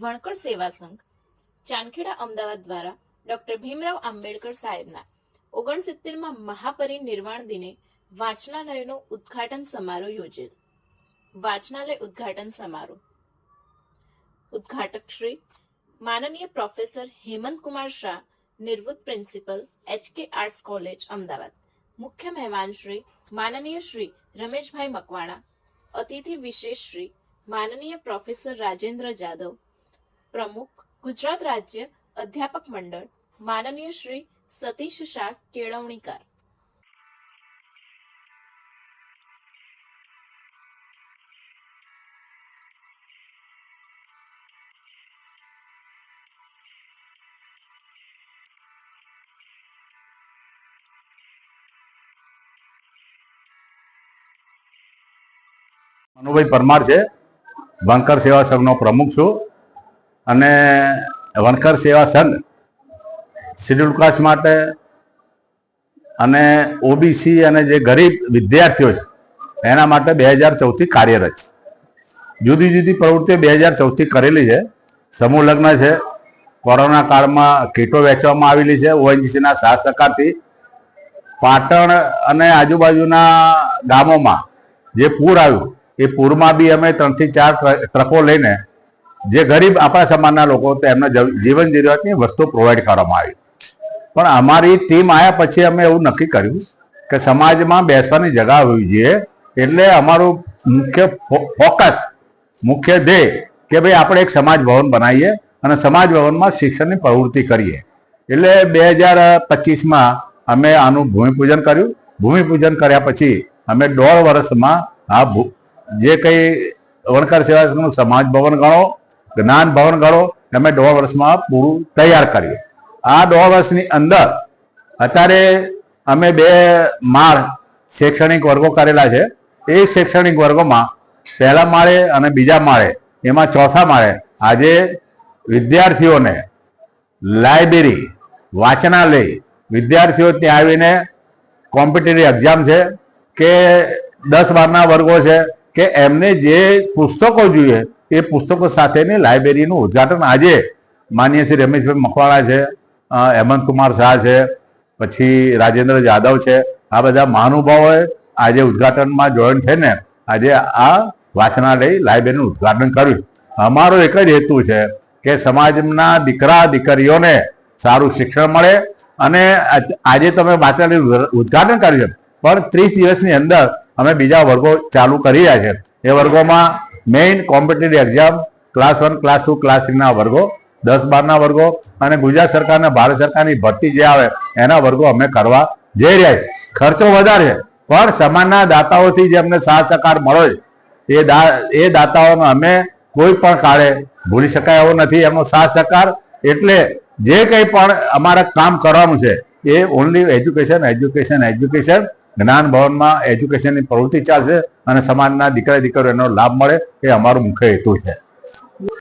વણકર સેવા સંઘ, ચાંદખેડા અમદાવાદ દ્વારા ડોક્ટર ભીમરાવ આંબેડકર સાહેબના ઓગણસિત્તેરમાં મહાપરિનિર્વાણ દિને વાંચનાલયનો ઉદ્ઘાટન સમારોહ યોજેલ. વાંચનાલય ઉદ્ઘાટન સમારોહ. ઉદ્ઘાટક શ્રી માનનીય પ્રોફેસર હેમંત કુમાર શાહ નિવૃત્ત principal HK arts college, Ahmedabad. મુખ્ય મહેમાન શ્રી માનનીય શ્રી રમેશભાઈ મકવાણા, અતિથિ વિશેષ શ્રી માનનીય પ્રોફેસર રાજેન્દ્ર જાદવ પ્રમુખ, ગુજરાત રાજ્ય અધ્યાપક મંડળ, માનનીય શ્રી સતીશ શાહ કેળવણીકાર. મનુભાઈ પરમાર છે. બંકર સેવા સંઘનો પ્રમુખ છું. અને વણકર સેવા સંઘ શિડ્યુલ કાસ્ટ માટે અને ઓબીસી અને જે ગરીબ વિદ્યાર્થીઓ છે, એના માટે બે હજાર ચૌદથી કાર્યરત છે. જુદી જુદી પ્રવૃત્તિઓ બે હજાર ચૌદથી કરેલી છે. સમૂહ લગ્ન છે. કોરોના કાળમાં કીટો વેચવામાં આવેલી છે. ઓએનજીસીના સાથ સહકારથી પાટણ અને આજુબાજુના ગામોમાં જે પૂર આવ્યું, એ પૂરમાં બી અમે ત્રણથી ચાર ટ્રકો લઈને જે ગરીબ આપણા સમાજના લોકો એમના જીવન જરૂરિયાતની વસ્તુ પ્રોવાઈડ કરવામાં આવી. પણ અમારી ટીમ આવ્યા પછી અમે એવું નક્કી કર્યું કે સમાજમાં બેસવાની જગા હોવી જોઈએ એટલે અમારું મુખ્ય ફોકસ મુખ્ય ધ્યેય કે ભાઈ આપણે એક સમાજ ભવન બનાવીએ અને સમાજ ભવનમાં શિક્ષણની પ્રવૃત્તિ કરીએ. એટલે બે હજાર પચીસમાં અમે આનું ભૂમિપૂજન કર્યું. ભૂમિપૂજન કર્યા પછી અમે દોઢ વર્ષમાં આ જે કંઈ વણકર સેવા સમાજ ભવન ગણો જ્ઞાન ભવન ગણો અમે દોઢ વર્ષમાં પૂરું તૈયાર કરીએ. આ દોઢ વર્ષની અંદર અત્યારે અમે બે માળ શૈક્ષણિક વર્ગો કરેલા છે. એ શૈક્ષણિક વર્ગોમાં પહેલા માળે અને બીજા માળે, એમાં ચોથા માળે આજે વિદ્યાર્થીઓને લાઇબ્રેરી, વાંચનાલય, વિદ્યાર્થીઓ ત્યાં આવીને કોમ્પિટેટિવ એક્ઝામ છે કે દસ બારના વર્ગો છે કે એમને જે પુસ્તકો જોઈએ એ પુસ્તકો સાથેની લાઇબ્રેરીનું ઉદ્ઘાટન આજે માનીય શ્રી રમેશભાઈ મકવાણા છે હેમંત કુમાર શાહ છે, પછી રાજેન્દ્ર જાદવ છે. આ બધા મહાનુભાવોએ આજે ઉદ્ઘાટનમાં જોઈન થઈને આજે આ વાંચનાલય લાઇબ્રેરીનું ઉદ્ઘાટન કર્યું. અમારો એક જ હેતુ છે કે સમાજના દીકરા દીકરીઓને સારું શિક્ષણ મળે અને આજે તમે વાંચનાલયનું ઉદ્ઘાટન કર્યું છે. પણ ત્રીસ દિવસની અંદર અમે બીજા વર્ગો ચાલુ કરી રહ્યા છે. એ વર્ગોમાં main competitive exam class one class two class થ્રીના વર્ગો, દસ બારના વર્ગો અને ગુજરાત સરકારના ભારત સરકારની ભરતી જે આવે એના વર્ગો અમે કરવા જઈ રહ્યા ખર્ચો વધારે પણ સમાજના દાતાઓથી જે અમને સાથ સહકાર મળ્યો એ એ દાતાઓનો અમે કોઈ પણ કાળે ભૂલી શકાય એવો નથી. એમનો સાથ સહકાર એટલે જે કંઈ પણ અમારે કામ કરવાનું છે, એ ઓનલી એજ્યુકેશન એજ્યુકેશન એજ્યુકેશન જ્ઞાન ભવનમાં એજ્યુકેશનની પ્રવૃત્તિ ચાલશે અને સમાજના દીકરા દીકરીઓનો લાભ મળે એ અમારો મુખ્ય હેતુ છે.